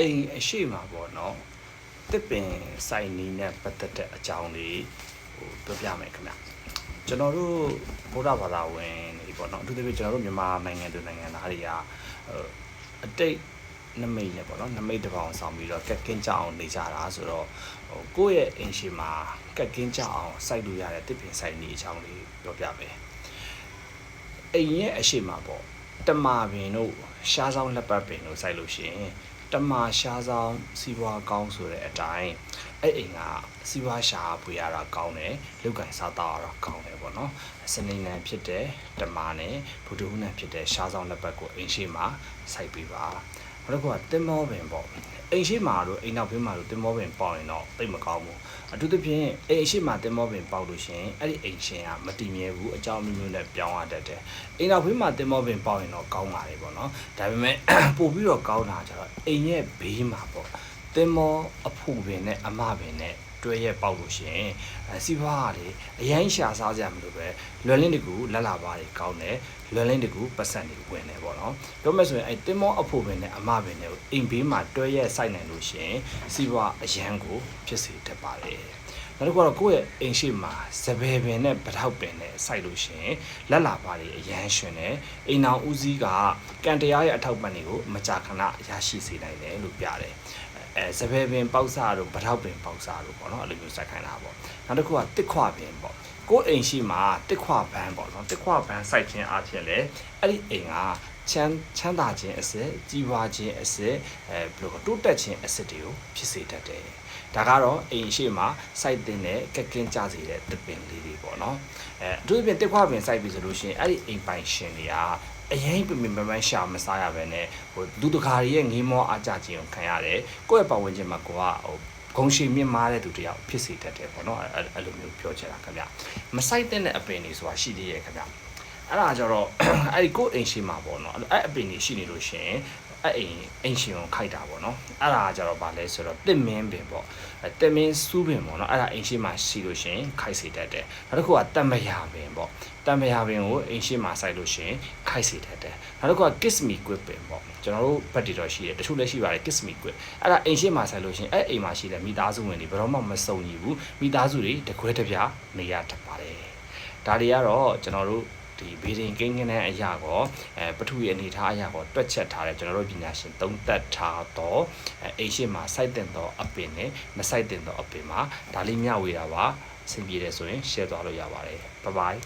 အိမ်အရှိမှာပေါ့နော်တစ်ပင်စိုက်နီးနဲ့ပတ်သက်တဲ့အကြောင်းလေးဟိုပြောပြမယ်ခင်ဗျကျွန်တော်တို့ဗုဒ္ဓဘာသာဝင်တွေပေါ့နော်အထူးသဖြင့်ကျွန်တော်တို့မြန်မာနိုင်ငံသူနိုင်ငံသားတွေကဟိုအတိတ်နမိတ်နဲ့ပေါ့နော်နမိတ်တစ်ပောင်ဆောင်ပြီးတော့ကက်ကင်းကြအောင်နေကြတာဆိုတော့ဟိုကိုယ့်ရဲ့အိမ်ရှိမှာကက်ကင်းကြအောင်စိုက်လို့ရတဲ့တစ်ပင်စိုက်နီးအကြောင်းလေးပြောပြမယ်အိမ်ရဲ့အရှိမှာပေါ့တမာပင်တို့ရှားဆောင်လက်ပတ်ပင်တို့စိုက်လို့ရှိရင် တမာရှားဆောင်စီးပွားကောင်းဆိုတဲ့အတိုင်းအဲ့အိမ်ကစီးပွားရှာဖွေရတာကောင်းတယ်လောက်ကင်စားတော့ရတာကောင်းတယ်ပေါ့နော်စနေနံဖြစ်တဲ့တမာနဲ့ဘုဒ္ဓဟူးနံဖြစ်တဲ့ရှားဆောင်လက်ပတ်ကိုအိမ်ရှိမှာစိုက်ပေးပါ နောက်တစ်ခုကတင်မောပင်ပေါ့အိမ်ရှိမှာတို့အိမ်နောက်ဘေးမှာတို့တင်မောပင်ပေါက်ရင်တော့သိပ်မကောင်းဘူးအထူးသဖြင့်အိမ်ရှိမှာတင်မောပင်ပေါက်လို့ရှရင်အဲ့ဒီအိမ်ရှင်ကမတည်မြဲဘူးအကြောင်းမျိုးမျိုးနဲ့ပြောင်းရတတ်တယ်အိမ်နောက်ဘေးမှာတင်မောပင်ပေါက်ရင်တော့ကောင်းပါလေပေါ့နော်ဒါပေမဲ့ပို့ပြီးတော့ကောင်းတာကျတော့အိမ်ရဲ့ဘေးမှာပေါ့တင်မောအဖူပင်နဲ့အမပင်နဲ့ တွဲရက်ပေါက်လို့ရှရင်အဲစီးပွားကလေအရင်ရှာစားကြမလို့ပဲလွယ်လင်းတကူလက်လာပါတွေကောင်းတယ်လွယ်လင်းတကူပတ်စံတွေဝင်တယ်ပေါ့နော်ပြောမယ်ဆိုရင်အဲတင်မောအဖို့ပင်နဲ့အမပင်နဲ့အိမ်ဘေးမှာတွဲရက်စိုက်နိုင်လို့ရှရင်စီးပွားအရန်ကိုဖြစ်စေတတ်ပါတယ်နောက်တစ်ခုကတော့ကိုယ့်ရဲ့အိမ်ရှိမှာစပယ်ပင်နဲ့ပထောက်ပင်နဲ့စိုက်လို့ရှရင်လက်လာပါတွေအရန်ရှင်တယ်အိမ်အောင်ဦးစီးကကံတရားရဲ့အထောက်ပံ့တွေကိုမကြာခဏရရှိစေနိုင်တယ်လို့ပြတယ် အဲစပယ်ပင်ပေါက်စားတို့ဗထောက်ပင်ပေါက်စားတို့ပေါ့နော်အဲ့လိုမျိုးစက်ခိုင်းတာပေါ့နောက်တစ်ခုကတစ်ခွပင်ပေါ့ကိုယ်အိမ်ရှိမှာတစ်ခွဘန်းပေါ့နော်တစ်ခွဘန်းစိုက်ခြင်းအားဖြင့်လေအဲ့ဒီအိမ်ကချမ်းချမ်းသာခြင်းအစစ်ကြီးပွားခြင်းအစစ်အဲဘယ်လိုတိုးတက်ခြင်းအစစ်တွေကိုဖြစ်စေတတ်တယ်ဒါကတော့အိမ်ရှိမှာစိုက်တင်တဲ့ကက်ကင်းကြစေတဲ့တစ်ပင်လေးတွေပေါ့နော်အဲအထူးသဖြင့်တစ်ခွပင်စိုက်ပြီဆိုလို့ရှိရင်အဲ့ဒီအိမ်ပိုင်ရှင်တွေက အရင်ပင်ပင်ပန်းပန်းရှာမစားရပဲနဲ့ဟိုလူတကာတွေရဲ့ငေးမောအားကြခြင်းကိုခံရတယ်ကိုယ့်ရဲ့ပတ်ဝန်းကျင်မှာကိုကဟိုဂုံရှိမြင့်မားတဲ့သူတယောက်ဖြစ်စေတတ်တယ်ပေါ့နော်အဲ့အဲ့လိုမျိုးပြောချင်တာခင်ဗျမဆိုင်တဲ့အပင်တွေဆိုတာရှိသေးရဲ့ခင်ဗျအဲ့ဒါကြတော့အဲ့ဒီကိုယ့်အိမ်ရှိမှာပေါ့နော်အဲ့အပင်တွေရှိနေလို့ရှိရင် အဲ့အိမ်အိမ်ရှင်ကိုခိုက်တာပေါ့နော်အဲ့ဒါကြတော့ဗာလဲဆိုတော့တစ်မင်းပင်ပေါ့အဲ့တစ်မင်းစူးပင်ပေါ့နော်အဲ့ဒါအိမ်ရှိမှာရှိလို့ရှိရင်ခိုက်စေတတ်တယ်နောက်တစ်ခုကတမယာပင်ပေါ့တမယာပင်ကိုအိမ်ရှိမှာစိုက်လို့ရှိရင်ခိုက်စေတတ်တယ်နောက်တစ်ခုက kiss me quit ပင်ပေါ့ကျွန်တော်တို့ဘက်တီတော့ရှိတယ်တချို့လည်းရှိပါတယ် kiss me quit အဲ့ဒါအိမ်ရှိမှာစိုက်လို့ရှိရင်အဲ့အိမ်မှာရှိတဲ့မိသားစုဝင်တွေဘယ်တော့မှမစုံညီဘူးမိသားစုတွေတခွဲတစ်ပြားနေရတတ်ပါတယ်ဒါတွေကတော့ကျွန်တော်တို့ ဒီဘေဒင်ကိန်းကနန်းအရာကောအဲပထဝီအနေထားအရာကောတွက်ချက်ထားတယ်ကျွန်တော်တို့ပညာရှင်သုံးသပ်ထားတော့အဲအိမ်ရှိမှာစိုက်တင်တော့အပင်နဲ့မစိုက်တင်တော့အပင်မှာဒါလေးမျှဝေတာပါအဆင်ပြေတယ်ဆိုရင် share သွားလို့ရပါတယ် bye bye